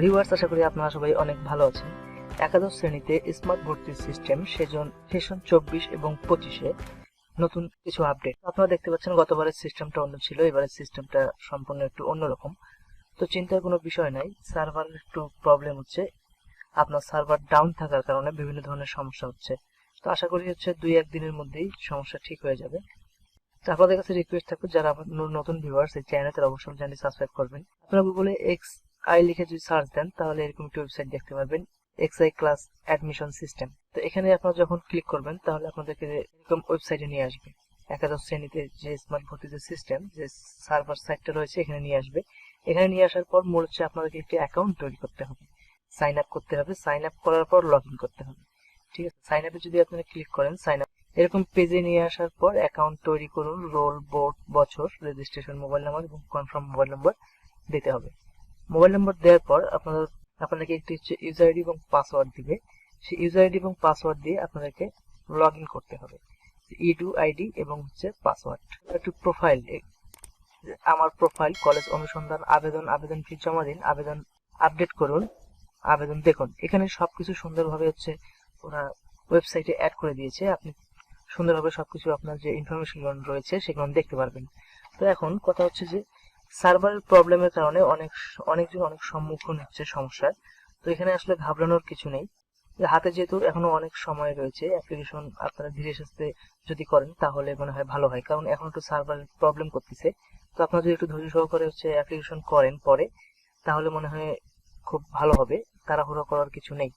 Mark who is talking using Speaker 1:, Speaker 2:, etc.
Speaker 1: Viewers আশা করি আপনারা সবাই অনেক ভালো আছেন। একাদশ শ্রেণীতে স্মার্ট ভর্তির সিস্টেম সেজন সেশন চব্বিশ এবং পঁচিশে নতুন কিছু আপডেট আপনারা দেখতে পাচ্ছেন গতবারের সিস্টেমটা অন্য ছিল, এবারের সিস্টেমটা সম্পূর্ণ একটু অন্যরকম। তো চিন্তার কোনো বিষয় নাই সার্ভার একটু প্রবলেম হচ্ছে। আপনার সার্ভার ডাউন থাকার কারণে বিভিন্ন ধরনের সমস্যা হচ্ছে। তো আশা করি হচ্ছে দুই, এক দিনের মধ্যেই সমস্যা ঠিক হয়ে যাবে। তো আপনাদের কাছে রিকোয়েস্ট থাকবে, যারা নতুন ভিউয়ার্স এই চ্যানেল তারা অবশ্যই চ্যানেল সাবস্ক্রাইব করবেন। আপনারা গুগলে এক্স আই লিখে যদি সার্চ দেন, তাহলে এরকম একটি ওয়েবসাইট দেখতে পারবেন X I class admission system তো এখানে আপনারা যখন ক্লিক করবেন, তাহলে আপনাদেরকে এরকম ওয়েবসাইটে নিয়ে আসবে। একাদশ শ্রেণীতে যে স্মার্ট ভর্তি যে সিস্টেম যে সার্ভার সাইটটা রয়েছে, এখানে নিয়ে আসবে। এখানে নিয়ে আসার পর মূল হচ্ছে আপনাদেরকে একটি অ্যাকাউন্ট তৈরি করতে হবে। সাইন আপ করতে হবে। সাইন আপ করার পর লগ করতে হবে। ঠিক আছে? সাইন আপে যদি আপনারা ক্লিক করেন সাইন আপ এরকম পেজে নিয়ে আসার পর অ্যাকাউন্ট তৈরি করুন রোল বোর্ড বছর রেজিস্ট্রেশন মোবাইল নাম্বার এবং কনফার্ম মোবাইল নাম্বার দিতে হবে। মোবাইল নাম্বার দেওয়ার পর আপনাদের আপনাদেরকে একটি হচ্ছে ইউজার আইডি এবং পাসওয়ার্ড দিবে। সেই ইউজার আইডি এবং পাসওয়ার্ড দিয়ে আপনাদেরকে লগ করতে হবে। ইডু আইডি এবং হচ্ছে পাসওয়ার্ড একটু প্রোফাইল আমার প্রোফাইল কলেজ অনুসন্ধান, আবেদন আবেদন ফি জমা দিন, আবেদন আপডেট করুন, আবেদন দেখুন। এখানে সবকিছু সুন্দরভাবে হচ্ছে ওরা ওয়েবসাইটে অ্যাড করে দিয়েছে। আপনি সুন্দরভাবে সবকিছু আপনার যে ইনফরমেশন রয়েছে সেগুলো দেখতে পারবেন। তো এখন কথা হচ্ছে যে সার্ভারের প্রবলেমের কারণে অনেক, অনেকজন অনেক সম্মুখীন হচ্ছে সমস্যার। তো এখানে আসলে ঘাবড়ানোর কিছু নেই। হাতে যেহেতু এখনও অনেক সময় রয়েছে অ্যাপ্লিকেশন আপনারা ধীরে সুস্থে যদি করেন, তাহলে মনে হয় ভালো হয়। কারণ এখন একটু সার্ভার প্রবলেম করতেছে। তো আপনারা যদি একটু ধৈর্য সহকারে হচ্ছে অ্যাপ্লিকেশন করেন পরে, তাহলে মনে হয় খুব ভালো হবে। তাড়াহুড়ো করার কিছু নেই।